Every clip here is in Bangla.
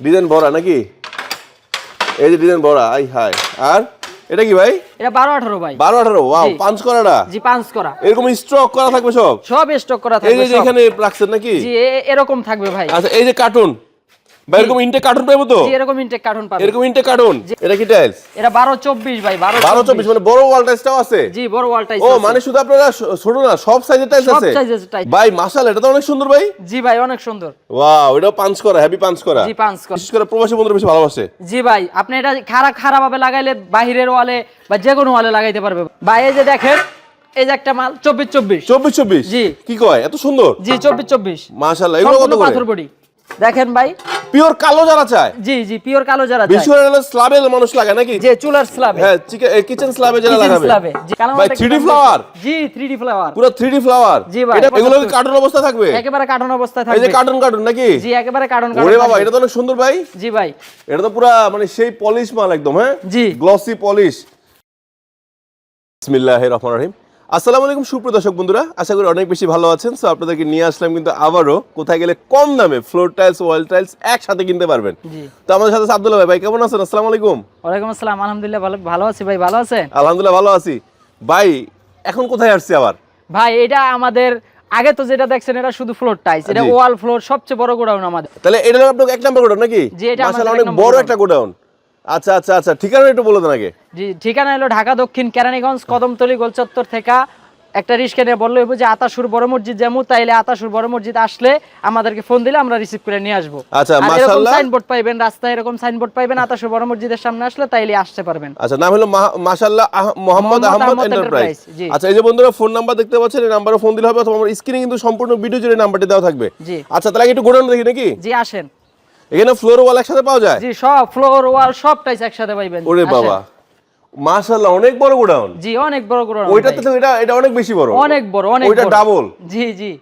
ডিজাইন বড়া নাকি? এই যে ডিজাইন ভরা আই হাই আর এটা কি ভাই? এটা বারো আঠারো ভাই। বারো আঠারো ওয়াও পাঁচ করাটা? জি পাঁচ করা। এরকম স্ট্রক করা থাকবে সব? সব স্টক করা থাকবে এই যে এখানে রাখছেন নাকি? জি এরকম থাকবে ভাই। আচ্ছা এই যে কার্টুন ভাই এরকম ইনটেক কার্টুন পাবো তো? জি এরকম ইনটেক কার্টুন পাবে। এরকম ইনটেক কার্টুন এটা কি টাইলস এটা বারো চব্বিশ ভাই বারো বারো চব্বিশ। মানে বড় ওয়াল টাইলসটাও আছে? জি বড় ওয়াল টাইস ও মানে শুধু আপনারা ছোট না সব সাইজের টাইলস আছে? size এর tiles। ভাই মাশাল এটা তো অনেক সুন্দর ভাই। জি ভাই অনেক সুন্দর। ওয়াও এটাও পাঁচ করা হেভি পাঁচ করা। জি পাঁচ করা। বিশেষ করে প্রবাসী বন্ধুরা বেশি ভালোবাসে। জি ভাই আপনি এটা খারাপ খারাপ ভাবে লাগাইলে বাহিরের ওয়ালে বা যে কোনো ওয়ালে লাগাইতে পারবে। ভাই এই যে দেখেন এই যে একটা মাল চব্বিশ চব্বিশ। চব্বিশ চব্বিশ? জি। কি কয়? এত সুন্দর? জি চব্বিশ চব্বিশ। মাশাল্লাহ এগুলো কত করে? পাথর বডি। দেখেন ভাই। পিওর কালো যারা চায়। জি জি পিওর কালো যারা চায়। বিশেষ করে স্ল্যাবে মানুষ লাগে নাকি? যে চুলার স্ল্যাবে হ্যাঁ কিচেন স্ল্যাবে যারা কিচেন লাগাবে। স্ল্যাবে ভাই 3D ফ্লাওয়ার জি 3D ফ্লাওয়ার পুরো 3D ফ্লাওয়ার জি ভাই, এটা এগুলো। কার্টুন অবস্থা থাকবে? একেবারে কার্টন অবস্থায় এই যে থাকবে। কার্টুন কার্টুন নাকি? জি একেবারে কার্টন কার্টন ওরে বাবা এটা তো অনেক সুন্দর ভাই। জি ভাই। এটা তো পুরা মানে সেই পলিশ মাল একদম হ্যাঁ? জি। গ্লসি পলিশ বিসমিল্লাহির রহমানির রহিম। আসসালামু আলাইকুম সুপ্রিয় দর্শক বন্ধুরা আশা করি অনেক বেশি ভালো আছেন। সো আপনাদেরকে নিয়ে আসলাম কিন্তু আবারও কোথায় গেলে কম দামে ফ্লোর টাইলস ওয়াল টাইলস একসাথে কিনতে পারবেন। জি। তো আমাদের সাথে আব্দুল্লাহ ভাই ভাই কেমন আছেন? আসসালামু আলাইকুম। ওয়ালাইকুম আসসালাম আলহামদুলিল্লাহ ভালো ভালো আছি ভাই ভালো আছেন? আলহামদুলিল্লাহ ভালো আছি। ভাই এখন কোথায় আসছি আবার? ভাই এটা আমাদের আগে তো যেটা দেখছেন এটা শুধু ফ্লোর টাইস এটা ওয়াল ফ্লোর সবচেয়ে বড় গোডাউন আমাদের। তাহলে এটা হলো আপনার এক নাম্বার গোডাউন নাকি? জি, এটা আমাদের অনেক বড় একটা গোডাউন। আচ্ছা আচ্ছা আচ্ছা ঠিকানা একটু বলে দেন আগে। জি ঠিকানা হলো ঢাকা দক্ষিণ কেরানীগঞ্জ কদমতলি গোলচত্বর থেকে একটা নিয়ে বলল যে আতাসুর বড় মসজিদ যেমন তাইলে আতাসুর বড় মসজিদ আসলে আমাদেরকে ফোন দিলে আমরা রিসিভ করে নিয়ে আসব। আচ্ছা, এরকম সাইনবোর্ড পাইবেন রাস্তায় এরকম সাইনবোর্ড পাইবেন আতাসুর বড় মসজিদের সামনে আসলে তাইলে আসতে পারবেন। আচ্ছা নাম হলো মাশাআল্লাহ মোহাম্মদ আহমদ এন্টারপ্রাইজ আচ্ছা এই যে বন্ধুরা ফোন নাম্বার দেখতে পাচ্ছেন এই নাম্বারে ফোন দিলে হবে অথবা আমার স্ক্রিনে কিন্তু সম্পূর্ণ ভিডিও জুড়ে নাম্বারটি দেওয়া থাকবে। জি। আচ্ছা তাহলে একটু গোডাউন দেখি নাকি? জি আসেন। এখানে ফ্লোর ওয়াল একসাথে পাওয়া যায়? জি সব ফ্লোর ওয়াল সব টাইস একসাথে পাইবেন। ওরে বাবা। মাশাআল্লাহ অনেক বড় গোডাউন। জি অনেক বড় গোডাউন ওইটাতে তো এটা এটা অনেক বেশি বড়। অনেক বড় অনেক ওইটা ডাবল জি জি।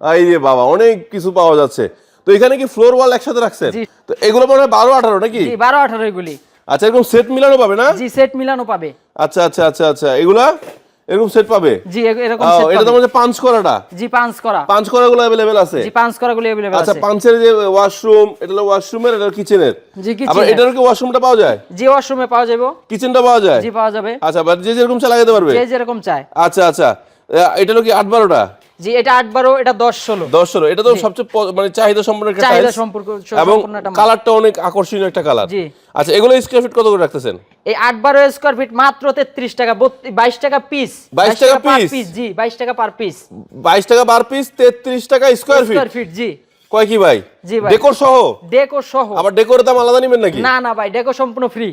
এই রে বাবা অনেক কিছু পাওয়া যাচ্ছে। তো এখানে কি ফ্লোর ওয়াল একসাথে রাখছেন? জি। তো এগুলো মনে হয় বারো আঠারো নাকি? জি বারো আঠারো এগুলি। আচ্ছা এরকম সেট মিলানো পাবে না? জি সেট মিলানো পাবে। আচ্ছা আচ্ছা আচ্ছা আচ্ছা এগুলা? এরকম সেট পাবে জি এ- এরকম আহ, set এটা তো পাবে। মনে হয় পাঁচ করাটা জি পাঁচ করা পাঁচ করাগুলো অ্যাভেলেবেল আছে জি পাঁচ করা গুলি अवेलेबल আচ্ছা আছে পাঁচের যে ওয়াশরুম এটা হলো ওয়াশরুমের এটা কিচেনের জি আবার কিচেন এটারও কি ওয়াশরুমটা পাওয়া যায় জি ওয়াশরুমে পাওয়া যাবে কিচেনটা পাওয়া যায় জি পাওয়া যাবে আচ্ছা বাট যে যেরকম চা লাগাতে পারবে যে যেরকম চায় আচ্ছা আচ্ছা আহ, এটা হলো কি আট বারোটা জি এটা আট বারো এটা দশ ষোলো। দশ ষোলো এটা তো সবচেয়ে মানে চাহিদা সম্পন্ন একটা চাহিদা সম্পর্ক এবং সম্পূর্ণ একটা কালারটা অনেক আকর্ষণীয় একটা কালার জি। আচ্ছা এগুলো স্কোয়ার ফিট কত করে রাখতেছেন? এই আট বারো স্কোয়ার ফিট মাত্র তেত্রিশ টাকা বাইশ টাকা পিস 22 টাকা পিস জি বাইশ টাকা পার পিস বাইশ টাকা বার পিস তেত্রিশ টাকা স্কোয়ার ফিট স্কোয়ার ফিট জি। কয় কি ভাই? জি ভাই। ডেকোর সহ? ডেকোর সহ। আবার ডেকোর দাম আলাদা নেবেন নাকি? না না ভাই ডেকো সম্পূর্ণ ফ্রি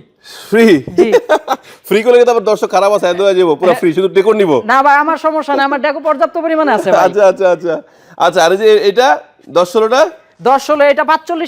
ফ্রি জি। ফ্রি করলে কিন্তু আবার দর্শক খারাপ আছে হয়ে যাব পুরো ফ্রি শুধু ডেকোর নিব। না ভাই আমার সমস্যা না আমার ডেকো পর্যাপ্ত পরিমাণে আছে আচ্ছা আচ্ছা আচ্ছা। আচ্ছা আর যে এটা দশ ষোলোটা? এটা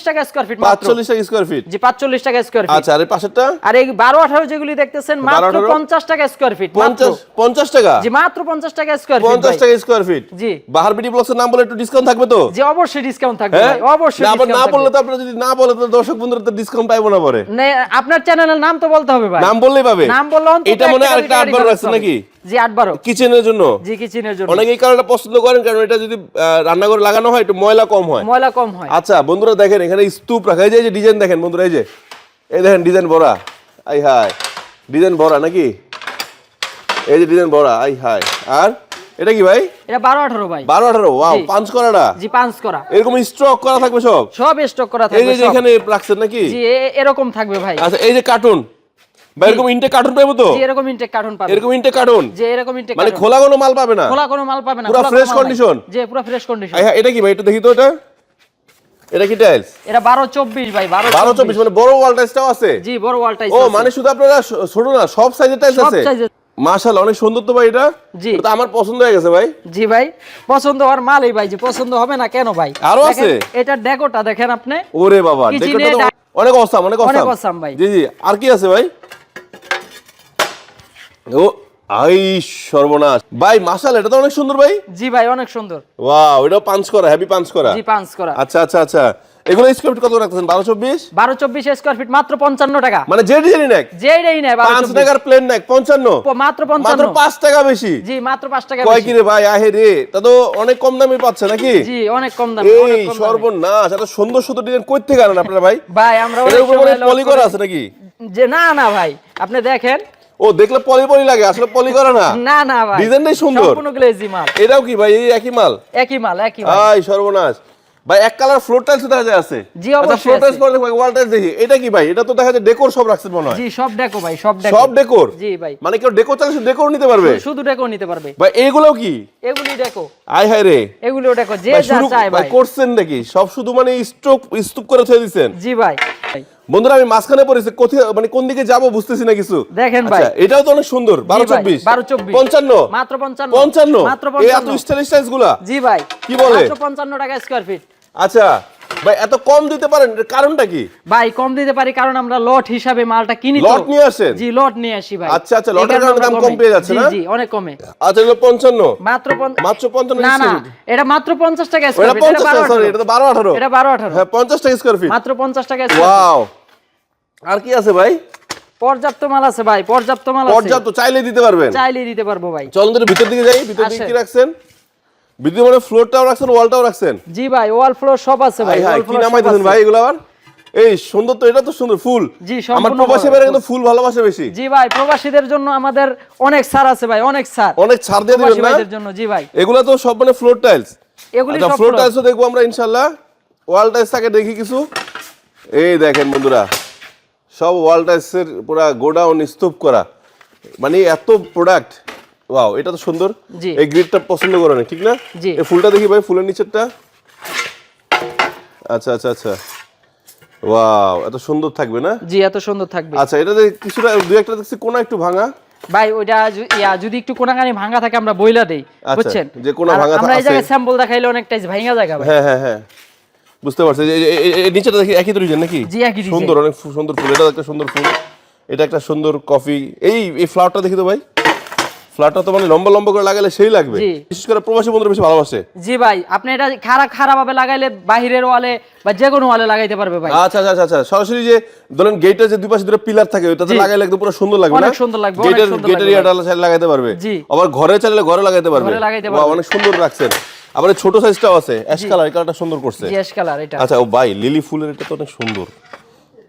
টাকা স্কোয়ার ফিট মাত্র। পাঁচচল্লিশ টাকা স্কোয়ার ফিট জি পাঁচচল্লিশ টাকা স্কোয়ার ফিট আচ্ছা আর এই পাশেরটা? আর এই বারো আঠারো যেগুলি দেখতেছেন মাত্র 12, টাকা স্কোয়ার ফিট মাত্র। পঞ্চাশ পঞ্চাশ টাকা? জি মাত্র পঞ্চাশ টাকা স্কোয়ার ফিট পঞ্চাশ টাকা স্কোয়ার ফিট জি। বাহার বিডি ব্লকসের নাম বলে একটু ডিসকাউন্ট থাকবে তো? জি অবশ্যই ডিসকাউন্ট থাকবে হ্যাঁ? ভাই, অবশ্যই না, না বললে তো আপনারা যদি না তো দর্শক বন্ধুরা তো ডিসকাউন্ট না পরে। নে, আপনার চ্যানেলের নাম তো বলতে হবে ভাই। নাম বললেই পাবে। নাম বললে এটা মনে আরেকটা। নাকি? জি আট বারো। কিচেনের জন্য? জি কিচেনের জন্য। অনেকে এই কারণটা পছন্দ করেন কারণ এটা যদি রান্নাঘরে লাগানো হয় একটু ময়লা কম হয়। ময়লা কম হয়। আচ্ছা বন্ধুরা দেখেন এখানে স্তূপ রাখা। এই যে ডিজাইন দেখেন বন্ধুরা এই যে। এই দেখেন ডিজাইন ভরা আই হাই ডিজাইন ভরা নাকি? এই যে ডিজাইন ভরা আই হাই আর এটা কি ভাই? এটা বারো আঠারো ভাই। বারো আঠারো ওয়াও পাঁচ করাটা? জি পাঁচ করা। এরকম স্ট্রক করা থাকবে সব? সব স্টক করা এই যে এখানে রাখছেন নাকি? জি এরকম থাকবে ভাই। আচ্ছা এই যে কার্টুন বা এরকম ইনটেক কার্টুন পাবো তো? এরকম ইনটেক কার্টুন পাবে। এরকম ইনটেক কার্টুন যে এরকম ইনটেক মানে খোলা কোনো মাল পাবে না? খোলা কোনো মাল পাবে না পুরা খোলা fresh কোনো মাল নাই। condition? জি পুরো ফ্রেশ কন্ডিশন হ্যাঁ এটা কি ভাই? একটু দেখি তো এটা। এটা কি টাইলস এটা বারো চব্বিশ ভাই বারো বারো চব্বিশ মানে বড় ওয়াল টাইলসটাও আছে? জি বড় ওয়াল টাইস ও মানে শুধু আপনারা ছোট না সব সাইজের টাইলস আছে? size-এর। মাশাআল্লাহ অনেক সুন্দর তো ভাই এটা। জি। তো আমার পছন্দ হয়ে গেছে ভাই। জি ভাই পছন্দ হওয়ার মালই ভাই জি পছন্দ হবে না কেন ভাই? আরও আছে? এটা ডেকোটা দেখেন আপনি। ওরে বাবা অনেক অসাম অনেক অনেক অসাম ভাই। জি জি আর কি আছে ভাই? ও আই সর্বনাশ। ভাই মাশাআল্লাহ এটা তো অনেক সুন্দর ভাই। জি ভাই অনেক সুন্দর। ওয়াও এটাও পাঁচ করা হেভি পাঁচ করা। জি পাঁচ করা। আচ্ছা আচ্ছা আচ্ছা। এগুলো স্কোয়ার ফিট কত রাখতেছেন? বারো চব্বিশ? বারো ফিট মাত্র পঞ্চান্ন টাকা। মানে যে ডিজাইনই নেক। যেইটাই নেয় বারো পাঁচ টাকার প্লেন নেক পঞ্চান্ন। মাত্র মাত্র পঞ্চান্ন টাকা বেশি। জি মাত্র টাকা কয় কি রে ভাই আহে রে। তা তো অনেক কম দামে পাচ্ছে নাকি? জি অনেক কম দাম এই সর্বনাশ এত সুন্দর সুন্দর ডিজাইন কই থেকে আনেন আপনারা ভাই? ভাই আমরা এর অনেক সময় পলি করা আছে নাকি? যে না না ভাই। আপনি দেখেন ও দেখলে পলি পলি লাগে আসলে পলি করা না। না না ভাই ডিজাইনটাই সুন্দর। সম্পূর্ণ গ্লেজি মাল। এটাও কি ভাই এই একই মাল? একই মাল একই মাল। আই সর্বনাশ। ভাই এক কালার ফ্লোর টাইলস দেখা যায় আছে। জি, আচ্ছা অবশ্যই ফ্লোর টাইলস পরে দেখো ওয়াল টাইলস দেখি। এটা কি ভাই? এটা তো দেখা যায় ডেকোর সব রাখছেন মনে হয়। জি সব ডেকো ভাই সব ডেকো সব ডেকোর জি ভাই। মানে কেউ ডেকোর চাইলে শুধু ডেকোর নিতে পারবে? শুধু ডেকো নিতে পারবে। ভাই এইগুলোও কি? এগুলি ডেকো আয় হায় রে। এগুলো ডেকো যে যা চায় ভাই ভাই। করছেন নাকি? সব শুধু মানে স্টক স্তূপ করে ছেড়ে দিচ্ছেন। জি ভাই। বন্ধুরা আমি মাঝখানে পড়েছি কোথায় মানে কোন দিকে যাব বুঝতেছি না কিছু। দেখেন ভাই। আচ্ছা, এটাও তো অনেক সুন্দর বারো চব্বিশ। 12 24 পঞ্চান্ন। মাত্র পঞ্চান্ন পঞ্চান্ন। মাত্র এত স্টাইলিশগুলা। জি ভাই। কি বলে? পঞ্চান্ন টাকা স্কোয়ার ফিট আচ্ছা। ভাই এত কম দিতে পারেন কারণটা কি? ভাই কম দিতে পারি কারণ আমরা লট হিসাবে মালটা কিনি তো। লট নিয়ে আসেন? জি লট নিয়ে আসি ভাই। আচ্ছা, আচ্ছা, লটের কারণে দাম কম পেয়ে যাচ্ছে না? জি অনেক কমে। আচ্ছা এগুলো পঞ্চান্ন। মাত্র পঞ্চ- মাত্র পঞ্চান্ন না না এটা মাত্র পঞ্চাশ টাকা এটা স্কোয়ার ফিট পঞ্চাশ বারো সরি এটা তো বারো আঠারো। এটা বারো আঠারো। হ্যাঁ পঞ্চাশ টাকা স্কোয়ার ফিট মাত্র পঞ্চাশ টাকা square feet। ওয়াও আর কি আছে ভাই? পর্যাপ্ত মাল আছে ভাই পর্যাপ্ত মাল আছে। পর্যাপ্ত চাইলে দিতে পারবেন। চাইলে দিতে পারব ভাই। চলুন ভিতর দিকে যাই ভিতর দিকে কি রাখছেন? ভিতরে মানে ফ্লোরটাও রাখছেন ওয়ালটাও রাখছেন? জি ভাই ওয়াল ফ্লোর সব আছে ভাই কি নামাই দিয়েছেন ভাই এগুলো আবার? এই সুন্দর তো এটা তো সুন্দর ফুল। জি, আমার প্রবাসী। বেড়ে কিন্তু ফুল ভালোবাসে বেশি। জি ভাই প্রবাসীদের জন্য আমাদের অনেক ছাড় আছে ভাই অনেক ছাড়। অনেক ছাড় দিয়ে দিবেন ভাইদের জন্য জি ভাই। এগুলো তো সব মানে ফ্লোর টাইলস এগুলি আচ্ছা সব ফ্লোর। টাইলসও দেখব আমরা ইনশাল্লাহ। ওয়াল টাইলস থাকে দেখি কিছু। এই দেখেন বন্ধুরা সব ওয়াল টাইলসের পুরা গোডাউন স্তূপ করা। মানে এত প্রোডাক্ট ওয়াও এটা তো সুন্দর। এই গ্রিডটা পছন্দ করে না ঠিক না? এই ফুলটা দেখি ভাই ফুলের নিচেরটা। আচ্ছা আচ্ছা আচ্ছা। ওয়াও এত সুন্দর থাকবে না? জি এত সুন্দর থাকবে। আচ্ছা এটা কিছুটা দুই একটা দেখছি কোনা একটু ভাঙা। ভাই ওইটা ইয়া যদি একটু কোনাকানি ভাঙা থাকে আমরা বইলা দেই আচ্ছা, বুঝছেন? যে কোনা ভাঙা আমরা এই। জায়গায় স্যাম্পল দেখাইলে অনেকটাই ভাঙা জায়গা হ্যাঁ হ্যাঁ হ্যাঁ। বুঝতে পারছি। এই নিচেটা দেখি একই ডিজাইন নাকি? জি, একই। সুন্দর অনেক সুন্দর ফুল। এটা একটা সুন্দর ফুল। এটা একটা সুন্দর কফি। এই এই ফ্লাওয়ারটা দেখি তো ভাই। ফ্লাওয়ারটা তো মানে লম্বা লম্বা করে লাগালে সেই লাগবে। বিশেষ করে প্রবাসী বন্ধুরা বেশি ভালোবাসে। জি ভাই আপনি এটা খারাপ খারাপ ভাবে লাগাইলে বাহিরের ওয়ালে বা যে কোনো ওয়ালে লাগাইতে পারবে ভাই। আচ্ছা আচ্ছা আচ্ছা, আচ্ছা। সরাসরি যে ধরেন গেটের যে দুই পাশে দুটো পিলার থাকে ওটাতে লাগাইলে একদম পুরো সুন্দর লাগবে অনেক সুন্দর লাগবে, গেটের গেটের ইয়াটা লাগাইতে পারবে। জি। আবার ঘরে চাইলে ঘরে লাগাইতে পারবে। লাগাইতে পারবে। অনেক সুন্দর রাখছেন। আবার ছোট সাইজটাও আছে অ্যাশ কালার এই কালারটা সুন্দর করছে। জিএস কালার এটা। আচ্ছা ও ভাই লিলি ফুলের এটা তো অনেক সুন্দর।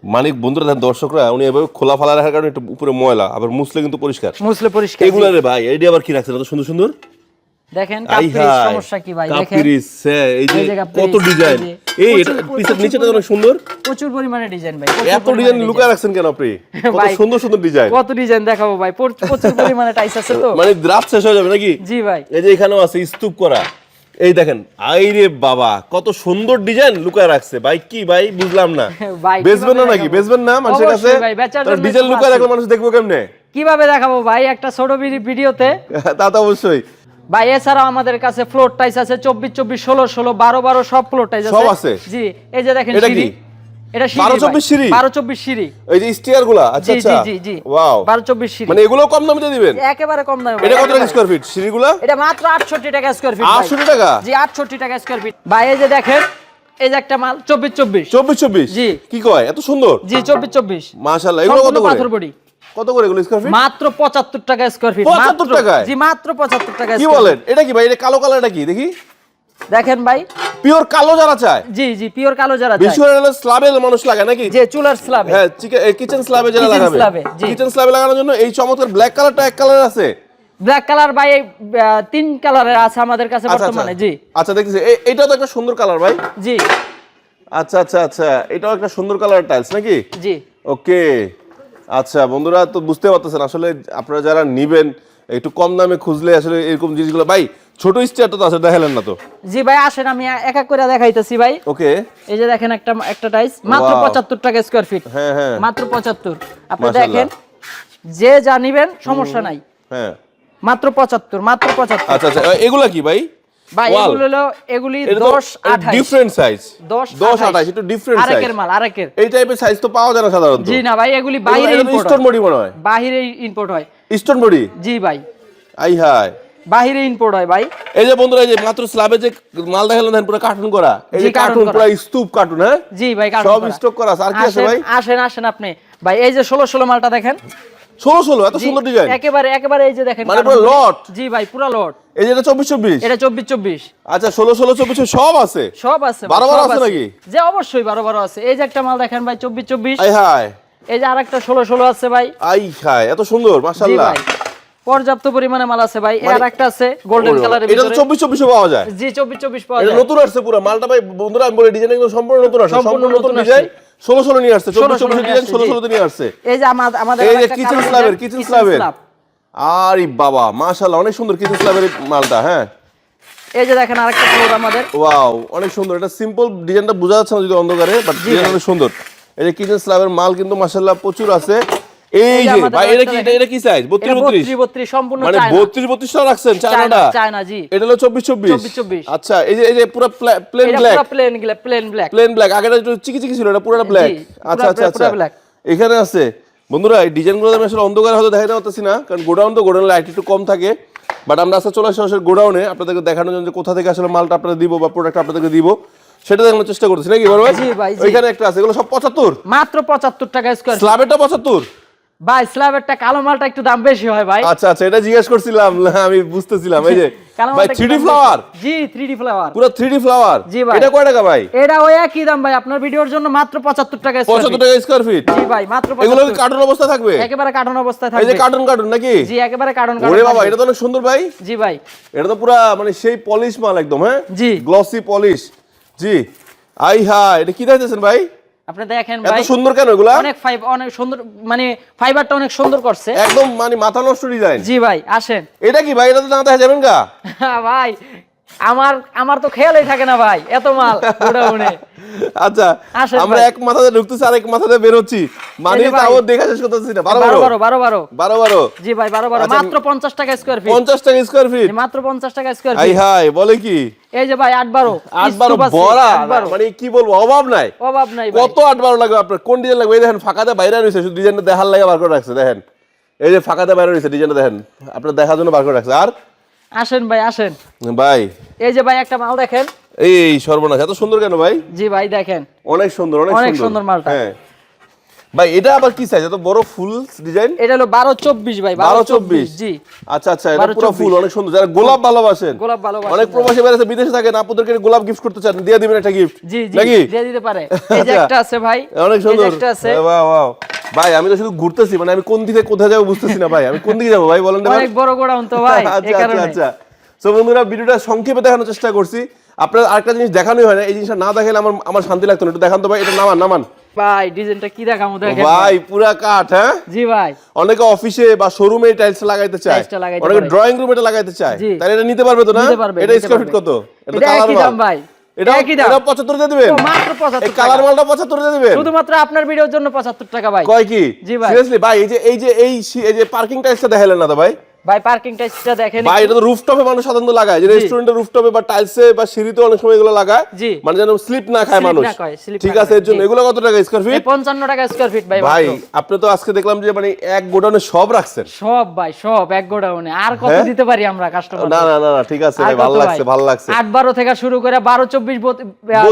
মানে বন্ধুরা দেখেন দর্শকরা উনি এভাবে খোলা ফালা রাখার কারণে একটু উপরে ময়লা আবার মুসলে কিন্তু পরিষ্কার। মুসলে পরিষ্কার এগুলা রে ভাই এইটা আবার কি রাখছেন? এত সুন্দর সুন্দর? দেখেন কাপড়ের সমস্যা কি ভাই দেখেন। কাপড়িস হ্যাঁ এই যে কত ডিজাইন এই। এটা পিছের নিচেটা অনেক সুন্দর। প্রচুর পরিমাণে ডিজাইন ভাই এত ডিজাইন। লুকায় রাখছেন কেন আপনি? কত সুন্দর সুন্দর ডিজাইন কত ডিজাইন দেখাবো ভাই প্রচ- প্রচুর পরিমাণে টাইস আছে তো। মানে রাত শেষ হয়ে যাবে নাকি? জি ভাই। এই যে এখানেও আছে স্তূপ করা। এই দেখেন আইরে বাবা কত সুন্দর ডিজাইন লুকায় রাখছে। ভাই কি ভাই বুঝলাম না। বেচবেন না নাকি? বেসবেন বেচবেন না? মানুষের কাছে? ডিজাইন লুকায় রাখলে মানুষ দেখব কেমনে? কীভাবে দেখাবো ভাই? একটা ছোট ভিডি- ভিডিওতে তা তো অবশ্যই। ভাই এছাড়াও আমাদের কাছে ফ্লোর টাইস আছে চব্বিশ চব্বিশ ষোলো ষোলো বারো বারো সব ফ্লোর টাইস সব আছে? জি এই যে দেখেন সিঁড়ি? এটা 12 24 সিঁড়ি? বারো চব্বিশ সিঁড়ি। এই যে স্টিয়ারগুলা? আচ্ছা আচ্ছা। জি জি। ওয়াও বারো চব্বিশ সিঁড়ি। মানে এগুলো কম দামে দিবেন? একেবারে কম দামে এটা কত টাকা। স্কোয়ার ফিট এটা মাত্র আটষট্টি টাকা স্কোয়ার ফিট আটষট্টি টাকা? জি আটষট্টি টাকা স্কোয়ার ফিট ভাই এই যে দেখেন এই যে একটা মাল চব্বিশ চব্বিশ। চব্বিশ চব্বিশ? জি। কি কয়? এত সুন্দর। জি চব্বিশ চব্বিশ। মাশাল্লাহ এগুলো কত করে? পাথর বডি কত করে এগুলো স্কোয়ার ফিট মাত্র পঁচাত্তর টাকা স্কোয়ার ফিট 75 মাত্র। টাকায়? জি মাত্র পঁচাত্তর টাকা কি বলেন? এটা কি ভাই? এটা কালো কালারটা কি? দেখি। দেখেন ভাই। পিওর কালো যারা চায়। জি জি পিওর কালো যারা বিশেষ চায়। করে স্ল্যাবে মানুষ লাগায় নাকি? যে চুলার স্ল্যাব হ্যাঁ কিচেন স্ল্যাবে যারা লাগাবে। কিচেন স্ল্যাবে লাগানোর জন্য এই চমৎকার ব্ল্যাক কালারটা এক কালার আছে? ব্ল্যাক কালার ভাই তিন কালারের আছে আমাদের কাছে আচ্ছা আচ্ছা। বর্তমানে জি। আচ্ছা দেখতেছি। এইটাও তো একটা সুন্দর কালার ভাই। জি। আচ্ছা আচ্ছা আচ্ছা। এটাও একটা সুন্দর কালার টাইলস নাকি? জি। ওকে আচ্ছা বন্ধুরা তো বুঝতে পারতেছেন আসলে আপনারা যারা নিবেন একটু কম দামে খুঁজলে আসলে এরকম জিনিসগুলো ভাই ছোট স্টিয়ারটা তো আছে দেখালেন না তো। জি ভাই আসেন আমি এক এক করে দেখাইতেছি ভাই। ওকে। এই যে দেখেন একটা একটা টাইস মাত্র Wow. পঁচাত্তর টাকা স্কোয়ার ফিট হ্যাঁ হ্যাঁ। মাত্র পঁচাত্তর। আপনি দেখেন যে যা নিবেন সমস্যা নাই। হ্যাঁ। মাত্র পঁচাত্তর মাত্র পঁচাত্তর। আচ্ছা আচ্ছা এগুলা কি ভাই? ভাই? এগুলো হলো এগুলি এটা তো দশ আঠাশ ডিফারেন্ট সাইজ দশ দশ আঠাশ একটু ডিফারেন্ট সাইজ আরেকের মাল আরেকের। এই টাইপের সাইজ তো পাওয়া যায় না সাধারণত। জি না ভাই এগুলি বাইরে ইম্পোর্ট স্টোন বডি মনে হয়। বাইরে ইম্পোর্ট হয়। স্টোন বডি জি ভাই। আই হাই বাহিরে ইম্পোর্ট হয় ভাই। এই যে বন্ধুরা এই যে মাত্র স্ল্যাবে যে মাল দেখালেন দেখেন পুরো কার্টুন করা। এই যে কার্টুন পুরো স্তূপ কার্টুন হ্যাঁ? জি ভাই কার্টুন সব স্টক করা আর কি আছে ভাই? আসেন আসেন আপনি। ভাই এই যে ষোলো ষোলো মালটা দেখেন। ষোলো ষোলো এত সুন্দর ডিজাইন একেবারে একেবারে এই যে দেখেন মানে পুরো lot? জি ভাই পুরো লট এই যে এটা চব্বিশ চব্বিশ। এটা চব্বিশ চব্বিশ। আচ্ছা ষোলো ষোলো চব্বিশ সব আছে? সব আছে ভাই, বারো বারো সব আছে নাকি? যে অবশ্যই বারো বারো আছে। এই যে একটা মাল দেখেন ভাই চব্বিশ চব্বিশ। আই হাই এই যে আরেকটা ষোলো ষোলো আছে ভাই। আই হাই এত সুন্দর মাশাআল্লাহ। জি ভাই। পর্যাপ্ত পরিমাণে মাল আছে ভাই। মানে- আর একটা আছে গোল্ডেন কালারের এটা ভিতরে। চব্বিশ চব্বিশে পাওয়া যায়। জি চব্বিশ চব্বিশ পাওয়া এটা যায়। নতুন আসছে পুরো। মালটা ভাই বন্ধুরা আমি বলি ডিজাইন একদম সম্পূর্ণ নতুন আসছে। সম্পূর্ণ নতুন ডিজাইন ষোলো ষোলো নিয়ে আসছে 16 চব্বিশ চব্বিশ ডিজাইন আসছে, ষোলো জি। ষোলো নিয়ে আসছে। এই যে আমা- আমাদের এই যে কিচেন স্ল্যাবের কিচেন স্ল্যাবের। আরে বাবা মাশাআল্লাহ অনেক সুন্দর কিচেন স্ল্যাবের মালটা হ্যাঁ। এই যে দেখেন আরেকটা ফ্লোর আমাদের। ওয়াও অনেক সুন্দর। এটা সিম্পল ডিজাইনটা বোঝা যাচ্ছে না যদি অন্ধকারে বাট ডিজাইন অনেক সুন্দর। এই যে কিচেন স্ল্যাবের মাল কিন্তু মাশাআল্লাহ প্রচুর আছে। এই যে ভাই এটা কি এটা কি সাইজ 32 32 32 32 সম্পূর্ণ মানে চায়না। 32 32 রাখছেন চায়নাটা? চায়না জি। এটা হলো 24 24 24 24 আচ্ছা এই যে এই যে পুরো প্লেন ব্ল্যাক পুরো plain plain black plain black আগেটা একটু চিকি চিকি ছিল এটা পুরোটা ব্ল্যাক আচ্ছা আচ্ছা আচ্ছা। এখানে আছে। বন্ধুরা এই ডিজাইনগুলো আমি আসলে অন্ধকারে হয়তো দেখাতে পারতেছি না কারণ গোডাউন তো গোডাউন লাইট একটু কম থাকে। বাট আমরা আজকে চলে আসি সরাসরি গোডাউনে আপনাদেরকে দেখানোর জন্য কোথা থেকে আসলে মালটা আপনাদের দিব বা প্রোডাক্ট আপনাদেরকে দিব সেটা দেখানোর চেষ্টা করছি নাকি বড় ভাই। ওইখানে একটা আছে এগুলো সব পঁচাত্তর। মাত্র 75 টাকা স্কয়ার স্ল্যাবেরটা পঁচাত্তর? ভাই স্ল্যাবেরটা কালো মালটা একটু দাম বেশি হয় ভাই। আচ্ছা আচ্ছা এটা জিজ্ঞেস করছিলাম আমি বুঝতেছিলাম এই যে কালো ভাই মালটা একটু থ্রি দাম বেশি। ফ্লাওয়ার জি 3D ফ্লাওয়ার পুরো থ্রি ফ্লাওয়ার জি ভাই। এটা কয় টাকা ভাই? এটা ওই একই দাম ভাই আপনার ভিডিওর জন্য মাত্র 75 টাকা স্কয়ার পঁচাত্তর টাকা স্কোয়ার ফিট জি ভাই মাত্র এগুলো কি 75 কার্টুন অবস্থা থাকবে? একেবারে কার্টন অবস্থায় এই যে থাকবে। কার্টুন কার্টুন নাকি? জি একেবারে কার্টন ওরে বাবা এটা তো অনেক সুন্দর ভাই। জি ভাই। এটা তো পুরা মানে সেই পলিশ মাল একদম হ্যাঁ? জি। গ্লসি পলিশ জি। আই হা এটা কি দেখতেছেন ভাই? আপনি দেখেন এত ভাই সুন্দর কেন এগুলা? অনেক ফাইভ অনেক সুন্দর মানে ফাইবারটা অনেক সুন্দর করছে। একদম মানে মাথা নষ্ট ডিজাইন জি ভাই আসেন। এটা কি ভাই? এটা তো না দেখা যাবেন গা? ভাই আমার আমার তো খেয়ালই থাকে না ভাই এত মাল আচ্ছা আমরা এক মাথাতে ঢুকতেছি আর এক মাথাতে মানে তাও দেখা শেষ করতেছি না। 12 12 12 12 12 12 জি ভাই 12 12 আচ্ছা, মাত্র 50 টাকা স্কোয়ার ফিট 50 টাকা ফিট মাত্র 50 টাকা ফিট হাই বলে কি? এই যে ভাই 8 12 8 12 বড়া মানে কি বলব অভাব নাই। অভাব নাই কত 8 12 লাগবে আপনার? কোন ডিজাইন লাগবে? এই দেখেন ফাঁকাতে বাইরে রইছে শুধু ডিজাইনটা দেখার লাগে বার করে রাখছে দেখেন। এই যে ফাঁকাতে বাইরে রইছে ডিজাইনটা দেখেন। আপনার দেখার জন্য বার করে রাখছে। আর আসেন ভাই আসেন। ভাই। এই যে ভাই একটা মাল দেখেন। এই সর্বনাশ এত সুন্দর কেন ভাই? জি ভাই দেখেন। অনেক সুন্দর অনেক সুন্দর মালটা। হ্যাঁ। ভাই এটা আবার কি সাইজ এত বড় ফুল ডিজাইন এটা হলো বারো চব্বিশ ভাই বারো চব্বিশ? জি। আচ্ছা আচ্ছা এটা পুরো ফুল অনেক সুন্দর। যারা গোলাপ ভালোবাসেন গোলাপ ভালোবাসেন অনেক প্রবাসী বেড়েছে বিদেশে থাকেন আপনাদেরকে গোলাপ গিফট করতে চান দিয়ে দিবেন একটা গিফট জি জি নাকি? দিয়ে দিতে পারে। এই যে আচ্ছা। একটা আছে ভাই অনেক সুন্দর। একটা আছে। বাহ, বাহ। ভাই আমি তো শুধু ঘুরতেছি মানে আমি কোন দিকে কোথায় যাব বুঝতেছি না ভাই। আমি কোন দিকে যাব ভাই বলেন ভাই? অনেক বড় গোডাউন তো ভাই এই আচ্ছা আচ্ছা কারণে। আচ্ছা। তো বন্ধুরা ভিডিওটা সংক্ষেপে দেখানোর চেষ্টা করছি। আপনার আরেকটা জিনিস দেখানোই হয় না এই জিনিসটা না দেখালে আমার আমার শান্তি লাগতো না। একটু দেখান তো ভাই এটা নামান নামান। ভাই ডিজাইনটা কি দেখামু দেখেন ভাই। পুরা কাঠ হ্যাঁ? জি ভাই। অনেকে অফিসে বা শোরুমে টাইলস লাগাইতে চায়। অনেকে ড্রয়িং রুমে এটা লাগাইতে চায়। তাহলে এটা নিতে পারবে তো না? এটা স্কয়ার ফিট কত? এটা মাল। দাম ভাই। এটা একই দাম। এটা 75 দিয়ে দিবেন? মাত্র 75 এই কালার মালটা 75 দিয়ে দিবেন? শুধুমাত্র আপনার ভিডিওর জন্য পঁচাত্তর টাকা ভাই। কয় কি? জি ভাই। সিরিয়াসলি ভাই এই যে এই যে এই যে পার্কিং টাইলসটা দেখালেন না তো ভাই? ভাই পার্কিং টাইসটা দেখেন ভাই এটা তো রুফটপে মানুষ সাধারণত লাগায়। যে রেস্টুরেন্টের রুফটপে বা টাইলসে বা সিঁড়িতে অনেক সময় এগুলো লাগায় মানে যেন স্লিপ না খায় মানুষ। ঠিক আছে এর জন্য এগুলো কত টাকা স্কয়ার ফিট পঞ্চান্ন টাকা স্কোয়ার ফিট ভাই ভাই আপনি তো আজকে দেখলাম যে মানে এক গোডাউনে সব রাখছেন। সব ভাই সব এক গোডাউনে। আর কত হ্যাঁ? দিতে পারি আমরা কাস্টমার না না না ঠিক আছে ভালো লাগছে ভালো লাগছে। আট বারো থেকে শুরু করে বারো চব্বিশ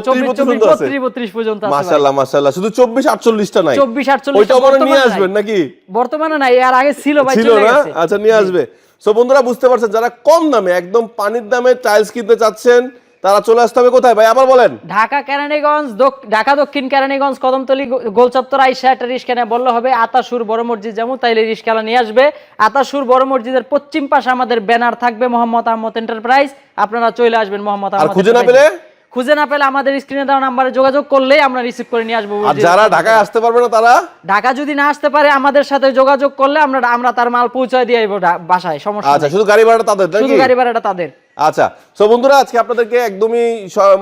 চব্বিশ বত্রিশ চব্বিশ পর্যন্ত আছে? মাশাআল্লাহ মাশাআল্লাহ শুধু 24 48টা নাই। 24 48 ওইটা নিয়ে আসবেন নাকি? বর্তমানে নাই আর আগে ছিল ভাই ছিল চলে না? গেছে। আচ্ছা নিয়ে আসবে। সো বন্ধুরা বুঝতে পারছেন যারা কম দামে একদম পানির দামে টাইলস কিনতে চাচ্ছেন তারা চলে আসতে হবে কোথায়? ভাই আবার বলেন। ঢাকা কেরানীগঞ্জ ঢাকা দক্ষিণ কেরানীগঞ্জ কদমতলি গোলচত্বর আইসা একটা রিস্কানে বললে হবে আতাসুর বড় মসজিদ যেমন তাইলে রিস্কালা নিয়ে আসবে। আতাসুর বড় মসজিদের পশ্চিম পাশে আমাদের ব্যানার থাকবে মোহাম্মদ আহমদ এন্টারপ্রাইজ। আপনারা চলে আসবেন মোহাম্মদ আহমদ খুঁজে না পেলে? খুঁজে না পেলে আমাদের স্ক্রিনে দেওয়া নাম্বারে যোগাযোগ করলেই আমরা রিসিভ করে নিয়ে আসব আর যারা ঢাকায় আসতে পারবে না তারা? ঢাকা যদি না আসতে পারে আমাদের সাথে যোগাযোগ করলে আমরা আমরা তার মাল পৌঁছায় দিয়ে আইবো বাসায় সমস্যা আচ্ছা শুধু গাড়ি ভাড়া তাদের শুধু গাড়ি ভাড়াটা তাদের। আচ্ছা সো বন্ধুরা আজকে আপনাদেরকে একদমই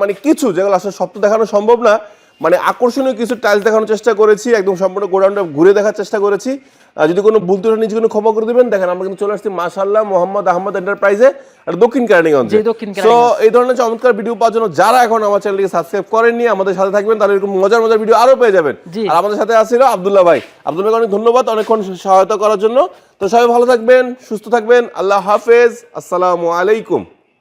মানে কিছু যেগুলো আসলে সব তো দেখানো সম্ভব না মানে আকর্ষণীয় কিছু টাইলস দেখানোর চেষ্টা করেছি একদম সম্পূর্ণ গোডাউনটা ঘুরে দেখার চেষ্টা করেছি। আর যদি কোনো ভুল ত্রুটি নিজে কোনো ক্ষমা করে দেবেন দেখেন আমরা কিন্তু চলে আসছি মাশাল্লাহ মোহাম্মদ আহমদ এন্টারপ্রাইজে আর দক্ষিণ কেরানীগঞ্জে। তো এই ধরনের চমৎকার ভিডিও পাওয়ার জন্য যারা এখন আমার চ্যানেলটিকে সাবস্ক্রাইব করেননি আমাদের সাথে থাকবেন তাহলে এরকম মজার মজার ভিডিও আরও পেয়ে যাবেন। আর আমাদের সাথে আসছিল আবদুল্লাহ ভাই। আব্দুল্লাহ ভাই অনেক ধন্যবাদ অনেকক্ষণ সহায়তা করার জন্য। তো সবাই ভালো থাকবেন সুস্থ থাকবেন। আল্লাহ হাফেজ। আসসালামু আলাইকুম।